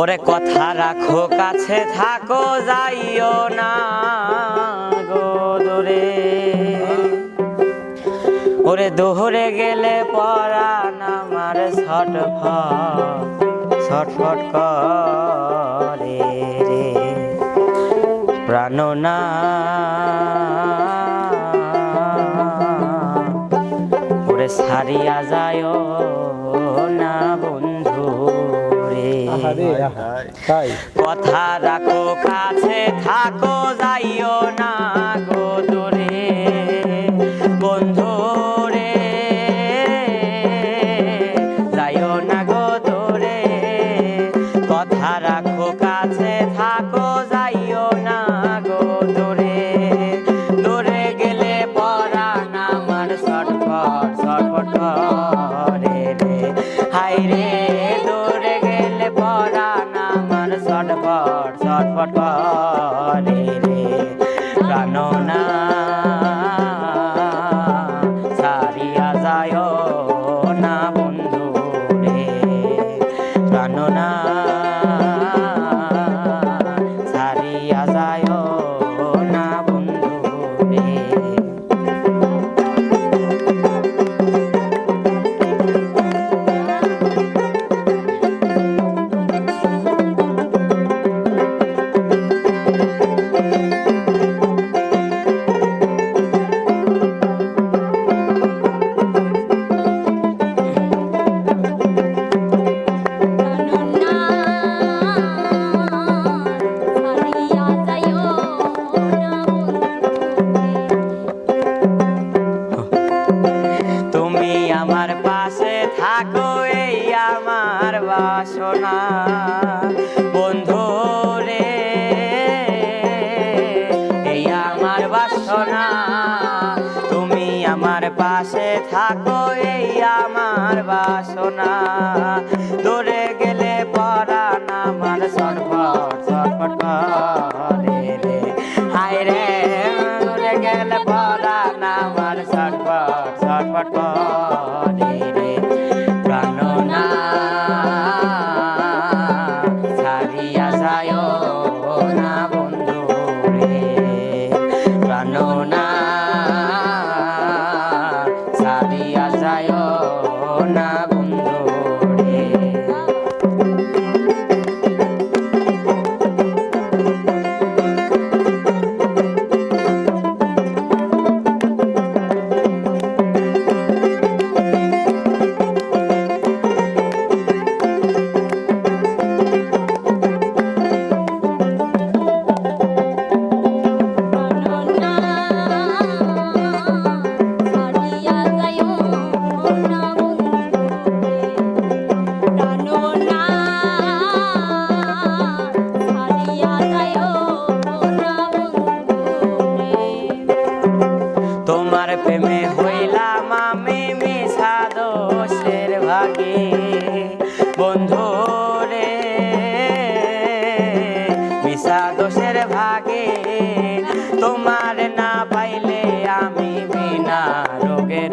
ওরে কথা রাখো, কাছে থাকো, যাইও না গো দূরে। ওরে দোহরে গেলে পরাণ আমার ছটফট ছটফট করে রে। প্রাণনা ওরে সারিয়া যায় না বন্ধু। তাই। কথা রাখো কাছে থাকো যাইও না গো দূরে। আমার ছটফট ছটফট করে রে প্রাণনা সারিয়া গেলে পরাণ আমার সরফট সরফট করে রে। হায় রে দূরে গেলে পরাণ আমার সরফট সরফট করে রে প্রাণনা ছাড়িয়া যায় না বন্ধু রে। প্রাণনা ছাড়িয়া ভাগে বন্ধু রে মিশা দোষের ভাগে তোমার না পাইলে আমি বিনা রোগে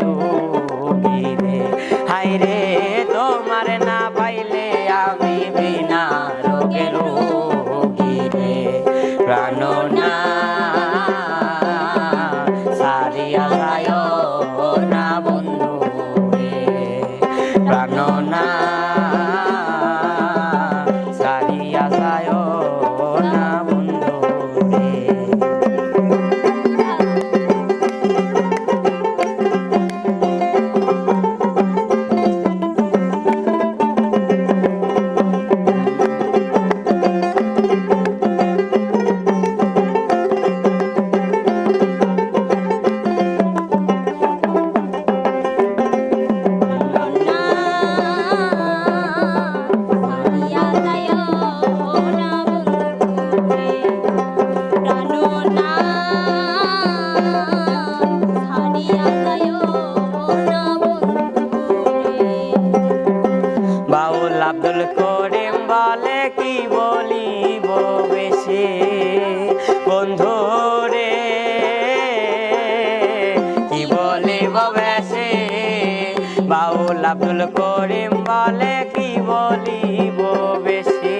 আব্দুল করিম বলে কি বলিব বেশি?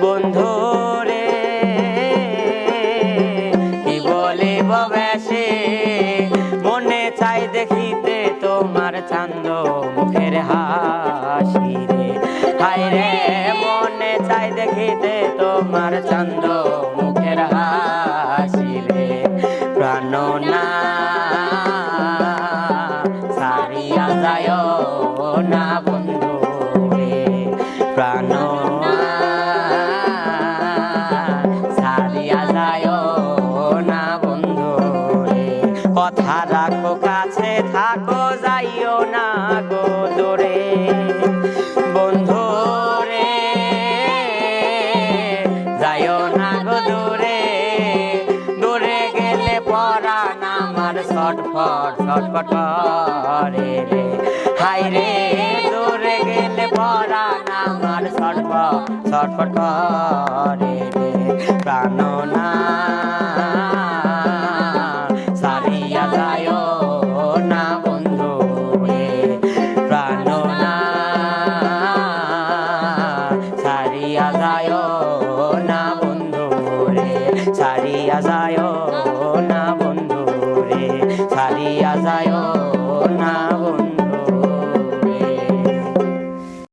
বন্ধু রে, কি বলিব বেশি? মনে চাই দেখিতে তোমার চান্দ মুখের হাসি রে। হাই রে, মনে চাই দেখিতে তোমার চান্দ মুখের হাসি যাইও না গো দূরে বন্ধু রে, যাইও না গো দূরে। দূরে গেলে পরাণ আমার ছটফট ছটফট করে রে। হাই রে, দূরে গেলে পরাণ আমার ছটফট ছটফট করে রে। প্রাণ না না বন্ধু রে ছাড়িয়া যায় না বন্ধু রে ছাড়িয়া যায়